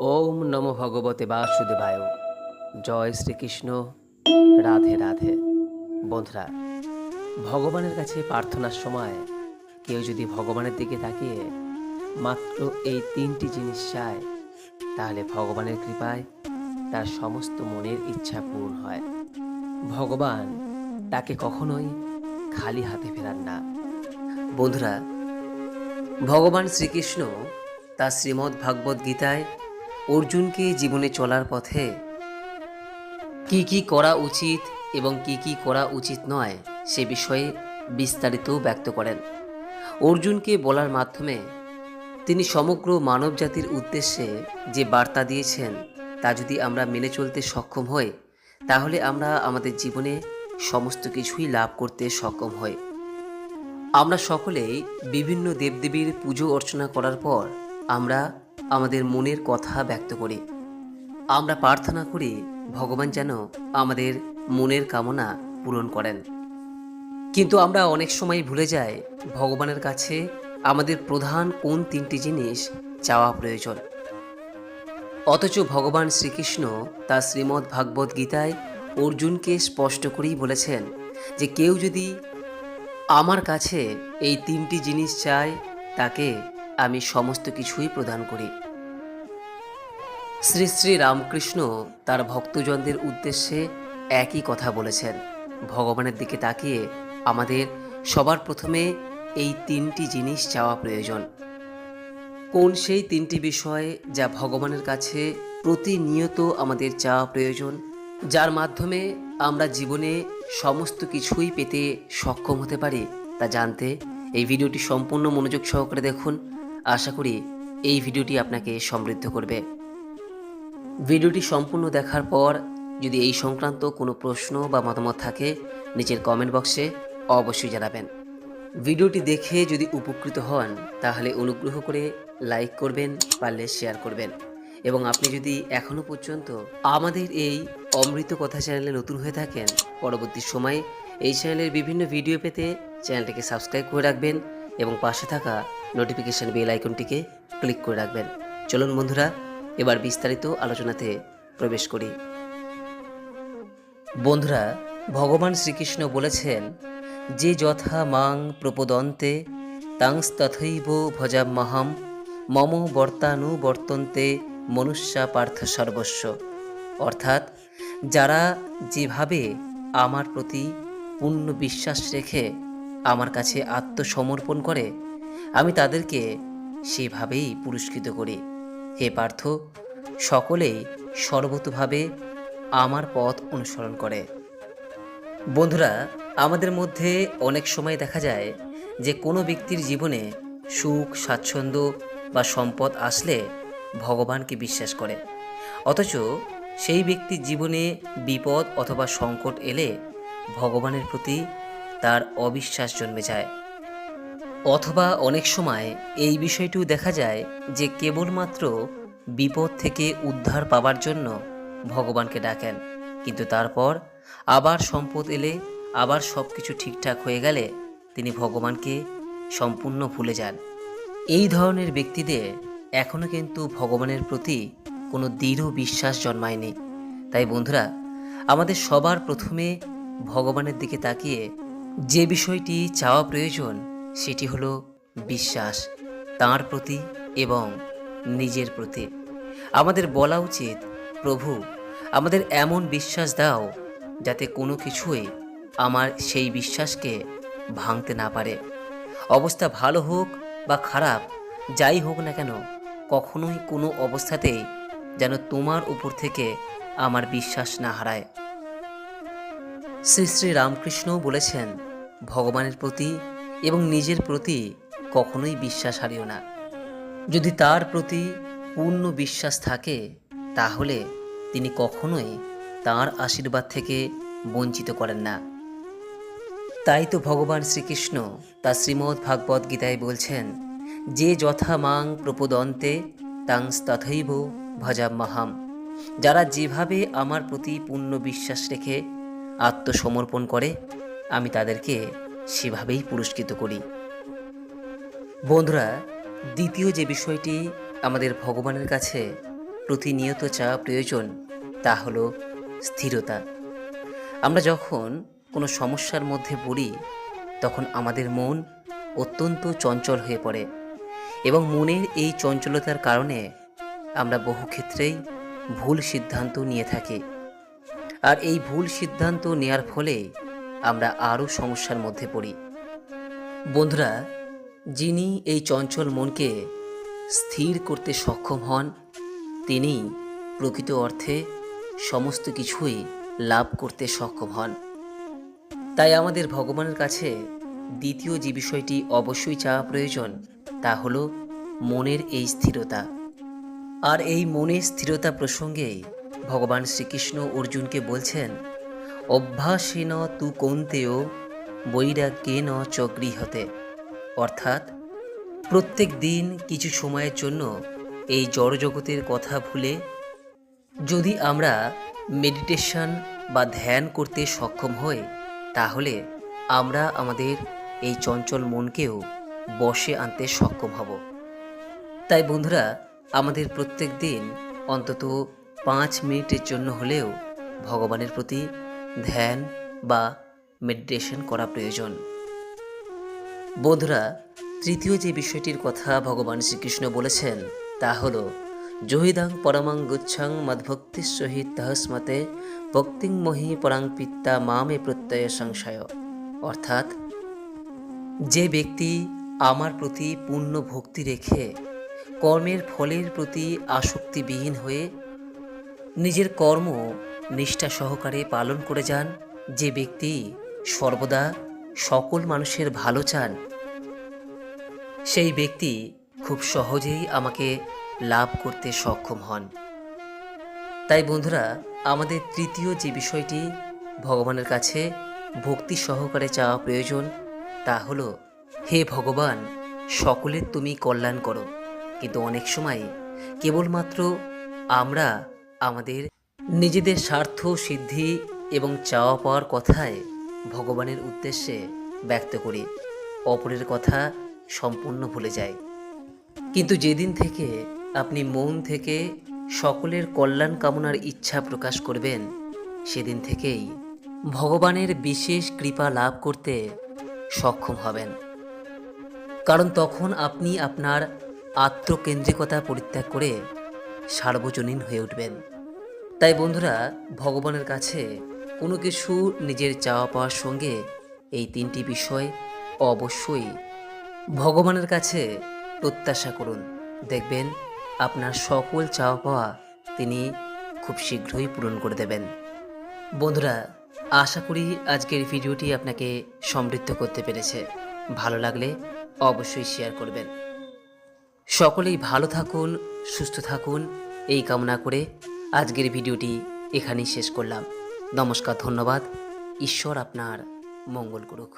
ওম নমো ভগবতে বাসুদেবায়। জয় শ্রীকৃষ্ণ। রাধে রাধে। বন্ধুরা, ভগবানের কাছে প্রার্থনার সময় কেউ যদি ভগবানের দিকে তাকিয়ে মাত্র এই তিনটি জিনিস চায়, তাহলে ভগবানের কৃপায় তার সমস্ত মনের ইচ্ছা পূরণ হয়। ভগবান তাকে কখনোই খালি হাতে ফেরান না। বন্ধুরা, ভগবান শ্রীকৃষ্ণ তার শ্রীমদ্ ভাগবত গীতায় অর্জুনকে জীবনে চলার পথে কি কি করা উচিত এবং কি কি করা উচিত নয় সে বিষয়ে বিস্তারিত ব্যক্ত করেন। অর্জুনকে বলার মাধ্যমে তিনি সমগ্র মানবজাতির উদ্দেশ্যে যে বার্তা দিয়েছেন তা যদি আমরা মেনে চলতে সক্ষম হই, তাহলে আমরা আমাদের জীবনে সমস্ত কিছুই লাভ করতে সক্ষম হই। আমরা সকলেই বিভিন্ন দেবদেবীর পুজো অর্চনা করার পর আমরা আমাদের মনের কথা ব্যক্ত করি। আমরা প্রার্থনা করি ভগবান যেন আমাদের মনের কামনা পূরণ করেন। কিন্তু আমরা অনেক সময় ভুলে যাই ভগবানের কাছে আমাদের প্রধান কোন তিনটি জিনিস চাওয়া প্রয়োজন। অথচ ভগবান শ্রীকৃষ্ণ তার শ্রীমদ্ ভাগবত গীতায় অর্জুনকে স্পষ্ট করেই বলেছেন যে কেউ যদি আমার কাছে এই তিনটি জিনিস চায়, তাকে আমি সমস্ত কিছুই প্রদান করি। শ্রী শ্রী রামকৃষ্ণ তার ভক্তজনদের উদ্দেশ্যে একই কথা বলেছেন। ভগবানের দিকে তাকিয়ে আমাদের সবার প্রথমে এই তিনটি জিনিস চাওয়া প্রয়োজন। কোন সেই তিনটি বিষয় যা ভগবানের কাছে প্রতিনিয়ত আমাদের চাওয়া প্রয়োজন, যার মাধ্যমে আমরা জীবনে সমস্ত কিছুই পেতে সক্ষম হতে পারি তা জানতে এই ভিডিওটি সম্পূর্ণ মনোযোগ সহকারে দেখুন। আশা করি এই ভিডিওটি আপনাকে সমৃদ্ধ করবে। ভিডিওটি সম্পূর্ণ দেখার পর যদি এই সংক্রান্ত কোনো প্রশ্ন বা মতামত থাকে, নিচের কমেন্ট বক্সে অবশ্যই জানাবেন। ভিডিওটি দেখে যদি উপকৃত হন, তাহলে অনুগ্রহ করে লাইক করবেন, পারলে শেয়ার করবেন। এবং আপনি যদি এখনও পর্যন্ত আমাদের এই অমৃত কথা চ্যানেলে নতুন হয়ে থাকেন, পরবর্তী সময়ে এই চ্যানেলের বিভিন্ন ভিডিও পেতে চ্যানেলটিকে সাবস্ক্রাইব করে রাখবেন। এবং পাশে থাকা নোটিফিকেশন বেল আইকনটিকে ক্লিক করে রাখবেন। চলুন বন্ধুরা, এবার বিস্তারিত আলোচনাতে প্রবেশ করি। বন্ধুরা, ভগবান শ্রীকৃষ্ণ বলেছেন, যে যথা মাং প্রপদন্তে তাংস্তথৈব ভজাম্যহম মম বর্তানু বর্তন্তে, মনুষ্যা পার্থ সর্বস্ব। অর্থাৎ, যারা যেভাবে আমার প্রতি পূর্ণ বিশ্বাস রেখে আমার কাছে আত্মসমর্পণ করে, আমি তাদেরকে সেভাবেই পুরস্কৃত করি। হে পার্থ সকলেই সর্বতভাবে আমার পথ অনুসরণ করে। বন্ধুরা, আমাদের মধ্যে অনেক সময় দেখা যায় যে কোনো ব্যক্তির জীবনে সুখ, স্বাচ্ছন্দ্য বা সম্পদ আসলে ভগবানকে বিশ্বাস করে। অথচ সেই ব্যক্তির জীবনে বিপদ অথবা সংকট এলে ভগবানের প্রতি তার অবিশ্বাস জন্মে যায়। অথবা অনেক সময় এই বিষয়টিও দেখা যায় যে কেবলমাত্র বিপদ থেকে উদ্ধার পাবার জন্য ভগবানকে ডাকেন। কিন্তু তারপর আবার সম্পদ এলে, আবার সব কিছু ঠিকঠাক হয়ে গেলে তিনি ভগবানকে সম্পূর্ণ ভুলে যান। এই ধরনের ব্যক্তিদের এখনও কিন্তু ভগবানের প্রতি কোনো দৃঢ় বিশ্বাস জন্মায়নি। তাই বন্ধুরা, আমাদের সবার প্রথমে ভগবানের দিকে তাকিয়ে যে বিষয়টি চাওয়া প্রয়োজন, সেটি হলো বিশ্বাস, তাঁর প্রতি এবং নিজের প্রতি। আমাদের বলা উচিত, প্রভু, আমাদের এমন বিশ্বাস দাও যাতে কোনো কিছুই আমার সেই বিশ্বাসকে ভাঙতে না পারে। অবস্থা ভালো হোক বা খারাপ, যাই হোক না কেন, কখনোই কোনো অবস্থাতেই যেন তোমার উপর থেকে আমার বিশ্বাস না হারায়। শ্রী শ্রী রামকৃষ্ণ বলেছেন ভগবানের প্রতি এবং নিজের প্রতি কখনোই বিশ্বাস হারিও না। যদি তার প্রতি পূর্ণ বিশ্বাস থাকে, তাহলে তিনি কখনোই তার আশীর্বাদ থেকে বঞ্চিত করেন না। তাই তো ভগবান শ্রীকৃষ্ণ তার শ্রীমদ্ ভাগবত গীতায় বলছেন, যে যথা মাং প্রপদন্তে তাংস তথৈব ভজাম্মাহাম যারা যেভাবে আমার প্রতি পূর্ণ বিশ্বাস রেখে আত্মসমর্পণ করে আমি তাদেরকে সেভাবেই পুরস্কৃত করি। বন্ধুরা, দ্বিতীয় যে বিষয়টি আমাদের ভগবানের কাছে প্রতিনিয়ত চাওয়া প্রয়োজন, তা হলো স্থিরতা। আমরা যখন কোনো সমস্যার মধ্যে পড়ি, তখন আমাদের মন অত্যন্ত চঞ্চল হয়ে পড়ে এবং মনের এই চঞ্চলতার কারণে আমরা বহু ক্ষেত্রেই ভুল সিদ্ধান্ত নিয়ে থাকি। আর এই ভুল সিদ্ধান্ত নেয়ার ফলে আমরা আরও সমস্যার মধ্যে পড়ি। বন্ধুরা, যিনি এই চঞ্চল মনকে স্থির করতে সক্ষম হন, তিনি প্রকৃত অর্থে সমস্ত কিছুই লাভ করতে সক্ষম হন। তাই আমাদের ভগবানের কাছে দ্বিতীয় যে বিষয়টি অবশ্যই চাওয়া প্রয়োজন, তা হলো মনের এই স্থিরতা। আর এই মনের স্থিরতা প্রসঙ্গেই ভগবান শ্রীকৃষ্ণ অর্জুনকে বলছেন অভ্যাসীন তু কন্তেয়, বৈরাগ্যেন চ গৃহতে। অর্থাৎ, প্রত্যেক দিন কিছু সময়ের জন্য এই জড়জগতের কথা ভুলে যদি আমরা মেডিটেশন বা ধ্যান করতে সক্ষম হই, তাহলে আমরা আমাদের এই চঞ্চল মনকেও বশে আনতে সক্ষম হব। তাই বন্ধুরা, আমাদের প্রত্যেক দিন অন্তত পাঁচ মিনিটের জন্য হলেও ভগবানের প্রতি ধ্যান বা মেডিটেশন করা প্রয়োজন। বন্ধুরা, তৃতীয় যে বিষয়টির কথা ভগবান শ্রীকৃষ্ণ বলেছেন, তা হল, জহিদাং পরমাং গুচ্ছাং মদ্ভক্তির সহিত তহস্মতে, ভক্তিং মহি পরাং পিত্তা মামে প্রত্যয় সংশয়। অর্থাৎ, যে ব্যক্তি আমার প্রতি পূর্ণ ভক্তি রেখে কর্মের ফলের প্রতি আসক্তিবিহীন হয়ে নিজের কর্ম নিষ্ঠা সহকারে পালন করে যান। যে ব্যক্তি সর্বদা সকল মানুষের ভালো চান, সেই ব্যক্তি খুব সহজেই আমাকে লাভ করতে সক্ষম হন। তাই বন্ধুরা, আমাদের তৃতীয় যে বিষয়টি ভগবানের কাছে ভক্তি সহকারে চাওয়া প্রয়োজন, তা হলো, হে ভগবান সকলের তুমি কল্যাণ করো। কিন্তু অনেক সময় কেবলমাত্র আমরা আমাদের নিজেদের স্বার্থ, সিদ্ধি এবং চাওয়া পাওয়ার কথায় ভগবানের উদ্দেশ্যে ব্যক্ত করি অপরের কথা সম্পূর্ণ ভুলে যাই কিন্তু যেদিন থেকে আপনি মন থেকে সকলের কল্যাণ কামনার ইচ্ছা প্রকাশ করবেন, সেদিন থেকেই ভগবানের বিশেষ কৃপা লাভ করতে সক্ষম হবেন। কারণ তখন আপনি আপনার আত্মকেন্দ্রিকতা পরিত্যাগ করে সার্বজনীন হয়ে উঠবেন। তাই বন্ধুরা, ভগবানের কাছে কোনো কিছু নিজের চাওয়া পাওয়ার সঙ্গে এই তিনটি বিষয় অবশ্যই ভগবানের কাছে প্রত্যাশা করুন। দেখবেন আপনার সকল চাওয়া পাওয়া তিনি খুব শীঘ্রই পূরণ করে দেবেন। বন্ধুরা, আশা করি আজকের ভিডিওটি আপনাকে সমৃদ্ধ করতে পেরেছে। ভালো লাগলে অবশ্যই শেয়ার করবেন। সকলেই ভালো থাকুন, সুস্থ থাকুন, এই কামনা করে আজকের ভিডিওটি এখানেই শেষ করলাম। নমস্কার, ধন্যবাদ। ঈশ্বর আপনার মঙ্গল করুক।